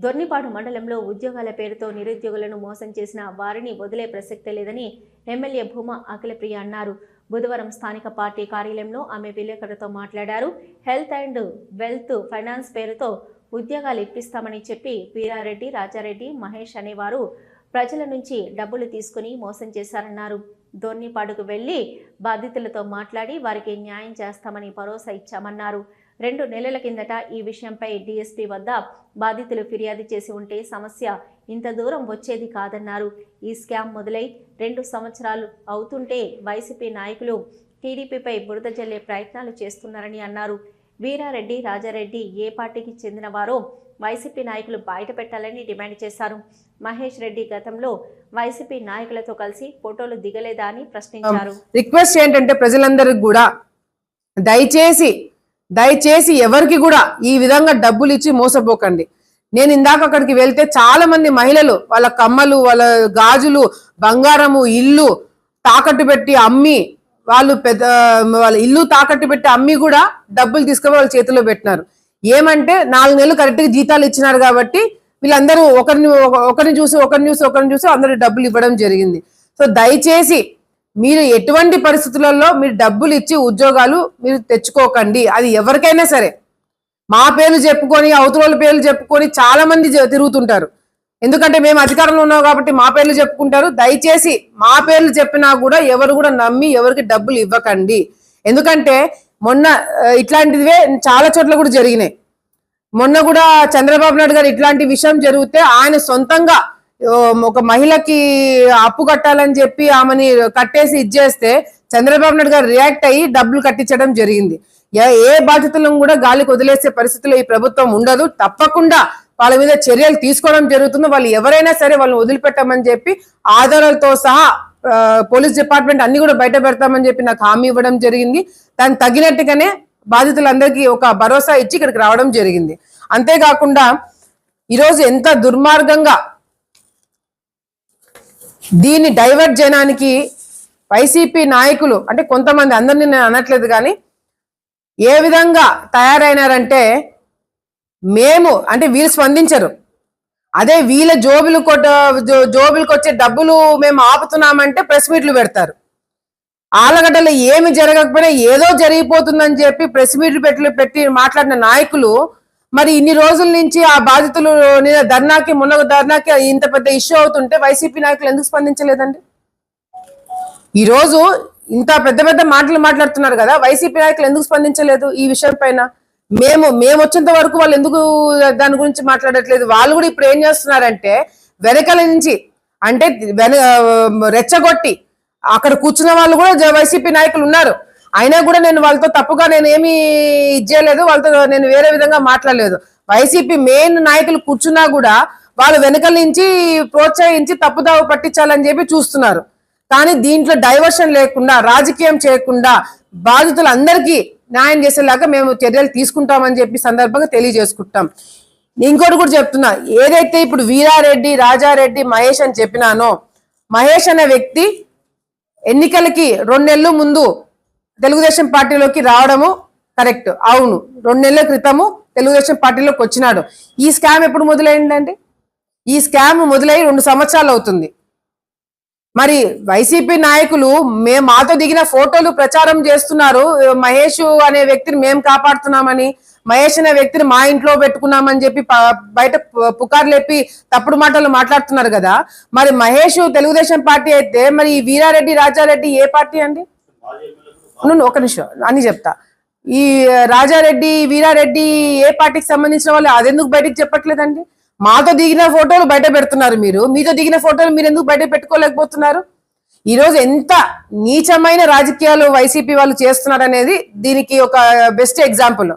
దొర్నిపాడు మండలంలో ఉద్యోగాల పేరుతో నిరుద్యోగులను మోసం చేసిన వారిని వదిలే ప్రసక్తే లేదని ఎమ్మెల్యే భూమా అఖిలప్రియ అన్నారు. బుధవారం స్థానిక పార్టీ కార్యాలయంలో ఆమె విలేకరులతో మాట్లాడారు. హెల్త్ అండ్ వెల్త్ ఫైనాన్స్ పేరుతో ఉద్యోగాలు ఇప్పిస్తామని చెప్పి వీరారెడ్డి రాజారెడ్డి మహేష్ అనేవారు ప్రజల నుంచి డబ్బులు తీసుకుని మోసం చేశారన్నారు. దొర్నిపాడుకు వెళ్ళి బాధితులతో మాట్లాడి వారికి న్యాయం చేస్తామని భరోసా ఇచ్చామన్నారు. రెండు నెలల కిందట ఈ విషయంపై డీఎస్పీ వద్ద బాధితులు ఫిర్యాదు చేసి ఉంటే సమస్య ఇంత దూరం వచ్చేది కాదన్నారు. ఈ స్కామ్ మొదలై రెండు సంవత్సరాలు అవుతుంటే వైసీపీ నాయకులు టీడీపీపై బురద జల్లే ప్రయత్నాలు చేస్తున్నారని అన్నారు. వీరారెడ్డి రాజారెడ్డి ఏ పార్టీకి చెందినవారో వైసీపీ నాయకులు బయట పెట్టాలని డిమాండ్ చేశారు. మహేష్ రెడ్డి గతంలో వైసీపీ నాయకులతో కలిసి ఫోటోలు దిగలేదా అని ప్రశ్నించారు. Um, రిక్వెస్ట్ ఏంటంటే ప్రజలందరికి కూడా దయచేసి దయచేసి ఎవరికి కూడా ఈ విధంగా డబ్బులు ఇచ్చి మోసపోకండి. నేను ఇందాక అక్కడికి వెళ్తే చాలా మంది మహిళలు వాళ్ళ కమ్మలు వాళ్ళ గాజులు బంగారము ఇల్లు తాకట్టు పెట్టి అమ్మి వాళ్ళు పెద్ద వాళ్ళ ఇల్లు తాకట్టు పెట్టి అమ్మి కూడా డబ్బులు తీసుకొని వాళ్ళ చేతిలో పెట్టినారు. ఏమంటే నాలుగు నెలలు కరెక్ట్గా జీతాలు ఇచ్చినారు కాబట్టి వీళ్ళందరూ ఒకరిని ఒకరిని చూసి ఒకరిని చూసి ఒకరిని చూసి అందరూ డబ్బులు ఇవ్వడం జరిగింది. సో దయచేసి మీరు ఎటువంటి పరిస్థితులలో మీరు డబ్బులు ఇచ్చి ఉద్యోగాలు మీరు తెచ్చుకోకండి. అది ఎవరికైనా సరే. మా పేర్లు చెప్పుకొని అవతల పేర్లు చెప్పుకొని చాలా మంది జ- తిరుగుతుంటారు. ఎందుకంటే మేము అధికారంలో ఉన్నాం కాబట్టి మా పేర్లు చెప్పుకుంటారు. దయచేసి మా పేర్లు చెప్పినా కూడా ఎవరు కూడా నమ్మి ఎవరికి డబ్బులు ఇవ్వకండి. ఎందుకంటే మొన్న ఇట్లాంటివే చాలా చోట్ల కూడా జరిగినాయి. మొన్న కూడా చంద్రబాబు నాయుడు గారు ఇట్లాంటి విషయం జరిగితే ఆయన సొంతంగా ఒక మహిళకి అప్పు కట్టాలని చెప్పి ఆమెని కట్టేసి ఇచ్చేస్తే చంద్రబాబు నాయుడు గారు రియాక్ట్ అయ్యి డబ్బులు కట్టించడం జరిగింది. ఏ- ఏ బాధ్యతలను కూడా గాలికి వదిలేసే పరిస్థితిలో ఈ ప్రభుత్వం ఉండదు. తప్పకుండా వాళ్ళ మీద చర్యలు తీసుకోవడం జరుగుతుంది. వాళ్ళు ఎవరైనా సరే వాళ్ళని వదిలిపెట్టమని చెప్పి ఆధారాలతో సహా పోలీస్ డిపార్ట్మెంట్ అన్ని కూడా బయట పెడతామని చెప్పి నాకు హామీ ఇవ్వడం జరిగింది. దానికి తగినట్టుగానే బాధితులందరికీ ఒక భరోసా ఇచ్చి ఇక్కడికి రావడం జరిగింది. అంతేకాకుండా ఈరోజు ఎంత దుర్మార్గంగా దీన్ని డైవర్ట్ చేయడానికి వైసీపీ నాయకులు అంటే కొంతమంది అందరినీ నేను అనట్లేదు కానీ ఏ విధంగా తయారైనారంటే మేము అంటే వీళ్ళు స్పందించరు. అదే వీళ్ళ జోబులు కొట్ట జో- జోబులకు వచ్చే డబ్బులు మేము ఆపుతున్నామంటే ప్రెస్ మీట్లు పెడతారు. ఆలగడ్డలో ఏమి జరగకపోయినా ఏదో జరిగిపోతుందని చెప్పి ప్రెస్ మీట్లు పెట్టి పెట్టి మాట్లాడిన నాయకులు మరి ఇన్ని రోజుల నుంచి ఆ బాధితులు ధర్నాకి మునగ ధర్నాకి ఇంత పెద్ద ఇష్యూ అవుతుంటే వైసీపీ నాయకులు ఎందుకు స్పందించలేదండి? ఈరోజు ఇంత పెద్ద పెద్ద మాటలు మాట్లాడుతున్నారు కదా వైసీపీ నాయకులు ఎందుకు స్పందించలేదు ఈ విషయం పైన? మేము మేము వచ్చేంత వరకు వాళ్ళు ఎందుకు దాని గురించి మాట్లాడట్లేదు? వాళ్ళు కూడా ఇప్పుడు ఏం చేస్తున్నారంటే వెనకల నుంచి అంటే వెన రెచ్చగొట్టి అక్కడ కూర్చున్న వాళ్ళు కూడా వైసీపీ నాయకులు ఉన్నారు. అయినా కూడా నేను వాళ్ళతో తప్పుగా నేను ఏమీ ఇచ్చేయలేదు వాళ్ళతో నేను వేరే విధంగా మాట్లాడలేదు. వైసీపీ మెయిన్ నాయకులు కూర్చున్నా కూడా వాళ్ళు వెనకల నుంచి ప్రోత్సహించి తప్పుదావ పట్టించాలని చెప్పి చూస్తున్నారు. కానీ దీంట్లో డైవర్షన్ లేకుండా రాజకీయం చేయకుండా బాధితులందరికీ న్యాయం చేసేలాగా మేము చర్యలు తీసుకుంటామని చెప్పి సందర్భంగా తెలియజేసుకుంటాం. ఇంకోటి కూడా చెప్తున్నా ఏదైతే ఇప్పుడు వీరారెడ్డి రాజారెడ్డి మహేష్ అని చెప్పినానో మహేష్ అనే వ్యక్తి ఎన్నికలకి రెండు నెలలు ముందు తెలుగుదేశం పార్టీలోకి రావడము కరెక్ట్. అవును. రెండు నెలల క్రితము తెలుగుదేశం పార్టీలోకి వచ్చినాడు. ఈ స్కామ్ ఎప్పుడు మొదలైందండి? ఈ స్కామ్ మొదలై రెండు సంవత్సరాలు అవుతుంది. మరి వైసీపీ నాయకులు మేము మాతో దిగిన ఫోటోలు ప్రచారం చేస్తున్నారు. మహేష్ అనే వ్యక్తిని మేము కాపాడుతున్నామని మహేష్ అనే వ్యక్తిని మా ఇంట్లో పెట్టుకున్నామని చెప్పి బయట పుకార్లు లేపి తప్పుడు మాటలు మాట్లాడుతున్నారు కదా. మరి మహేష్ తెలుగుదేశం పార్టీ అయితే మరి వీరారెడ్డి రాజారెడ్డి ఏ పార్టీ అండి? నువ్వు ఒక నిమిషం అని చెప్తా. ఈ రాజారెడ్డి వీరారెడ్డి ఏ పార్టీకి సంబంధించిన వాళ్ళు అదెందుకు బయటకు చెప్పట్లేదండి? మాతో దిగిన ఫోటోలు బయట పెడుతున్నారు మీరు. మీతో దిగిన ఫోటోలు మీరు ఎందుకు బయట పెట్టుకోలేకపోతున్నారు? ఈరోజు ఎంత నీచమైన రాజకీయాలు వైసీపీ వాళ్ళు చేస్తున్నారు అనేది దీనికి ఒక బెస్ట్ ఎగ్జాంపుల్.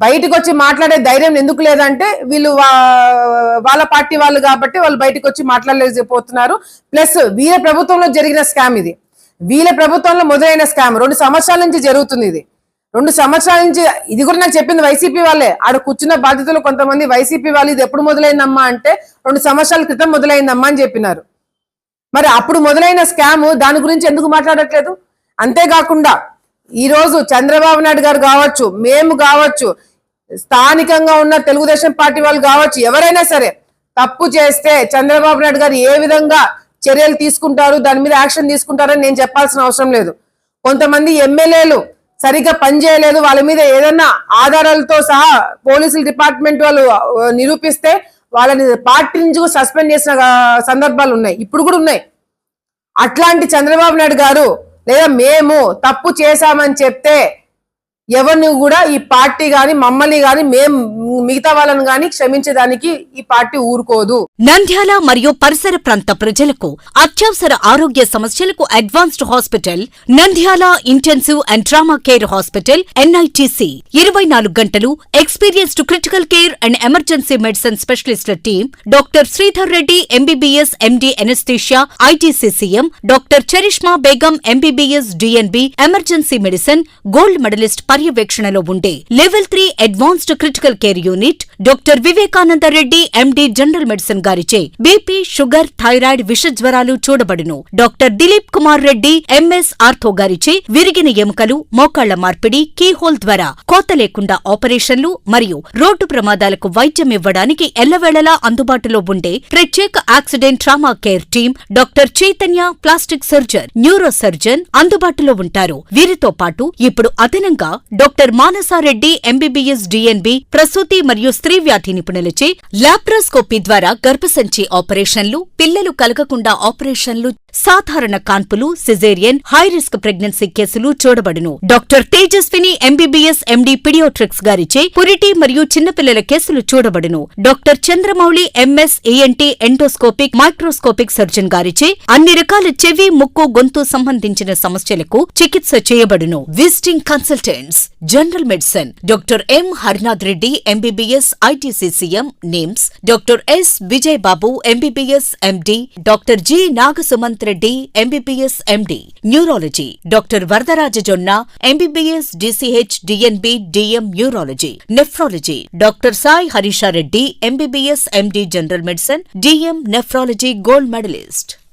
బయటకు వచ్చి మాట్లాడే ధైర్యం ఎందుకు లేదంటే వీళ్ళు వా- వాళ్ళ పార్టీ వాళ్ళు కాబట్టి వాళ్ళు బయటకు వచ్చి మాట్లాడలేకపోతున్నారు. ప్లస్ వీర ప్రభుత్వంలో జరిగిన స్కామ్ ఇది. వీళ్ళ ప్రభుత్వంలో మొదలైన స్కామ్. రెండు సంవత్సరాల నుంచి జరుగుతుంది ఇది. రెండు సంవత్సరాల నుంచి ఇది కూడా నాకు చెప్పింది వైసీపీ వాళ్ళే. ఆడ కూర్చున్న బాధ్యతలు కొంతమంది వైసీపీ వాళ్ళు ఇది ఎప్పుడు మొదలైందమ్మా? అంటే రెండు సంవత్సరాల క్రితం మొదలైందమ్మా అని చెప్పినారు. మరి అప్పుడు మొదలైన స్కామ్ దాని గురించి ఎందుకు మాట్లాడట్లేదు? అంతేకాకుండా ఈరోజు చంద్రబాబు నాయుడు గారు కావచ్చు మేము కావచ్చు స్థానికంగా ఉన్న తెలుగుదేశం పార్టీ వాళ్ళు కావచ్చు ఎవరైనా సరే తప్పు చేస్తే చంద్రబాబు నాయుడు గారు ఏ విధంగా చర్యలు తీసుకుంటారు దాని మీద యాక్షన్ తీసుకుంటారని నేను చెప్పాల్సిన అవసరం లేదు. కొంతమంది ఎమ్మెల్యేలు సరిగ్గా పనిచేయలేదు వాళ్ళ మీద ఏదన్నా ఆధారాలతో సహా పోలీసుల డిపార్ట్మెంట్ వాళ్ళు నిరూపిస్తే వాళ్ళని పార్టీ నుంచి కూడా సస్పెండ్ చేసిన సందర్భాలు ఉన్నాయి. ఇప్పుడు కూడా ఉన్నాయి. అట్లాంటి చంద్రబాబు నాయుడు గారు లేదా మేము తప్పు చేశామని చెప్తే ఎవరిని కూడా ఈ పార్టీ గాని మమ్మల్ని గాని మేం మిగతా వాళ్ళని గాని క్షమించడానికి ఈ పార్టీ ఊరుకోదు. నంద్యాల మరియు పరిసర ప్రాంత ప్రజలకు అత్యవసర ఆరోగ్య సమస్యలకు advanced hospital Nandyala intensive and trauma care hospital NITC. ఇరవై నాలుగు గంటలు experienced critical care and emergency medicine స్పెషలిస్టుల team doctor Sridhar Reddy MBBS MD anaesthesia ITCCM doctor Charishma Begum MBBS DNB emergency medicine gold medalist పర్యవేక్షణలో ఉండే level three advanced critical care unit doctor Vivekananda Reddy MD general medicine గారిచే BP sugar thyroid విష జ్వరాలు చూడబడును. Doctor Dilip Kumar Reddy MS ortho గారిచే విరిగిన ఎముకలు మోకాళ్ళ మార్పిడి కీహోల్ ద్వారా కోత లేకుండా ఆపరేషన్లు మరియు రోడ్డు ప్రమాదాలకు వైద్యం ఇవ్వడానికి ఎల్లవేళలా అందుబాటులో ఉండే ప్రత్యేక accident trauma care team doctor Chaitanya plastic surgeon neuro surgeon అందుబాటులో ఉంటారు. వీరితో పాటు ఇప్పుడు అదనంగా డాక్టర్ మానసారెడ్డి ఎంబీబీఎస్ డిఎన్బి ప్రసూతి మరియు స్త్రీ వ్యాధి నిపుణులచే లాప్రోస్కోపీ ద్వారా గర్భసంచి ఆపరేషన్లు పిల్లలు కలగకుండా ఆపరేషన్లు సాధారణ కాన్పులు సిజేరియన్ హై రిస్క్ ప్రెగ్నెన్సీ కేసులు చూడబడును. Doctor Tejaswini MBBS MD paediatrics గారిచే పురిటి మరియు చిన్నపిల్లల కేసులు చూడబడును. Doctor Chandramouli MS ENT endoscopic microscopic surgeon గారిచే అన్ని రకాల చెవి ముక్కు గొంతు సంబంధించిన సమస్యలకు చికిత్స చేయబడును. Visiting consultants general medicine doctor M Harinath Reddy MBBS ITCCM NIMS doctor S Vijayababu MBBS MD doctor G Nagasumanth Reddy MBBS MD neurology doctor Varadaraja Jonna MBBS DCH DNB DM neurology nephrology doctor Sai Harishareddy MBBS MD general medicine DM nephrology gold medalist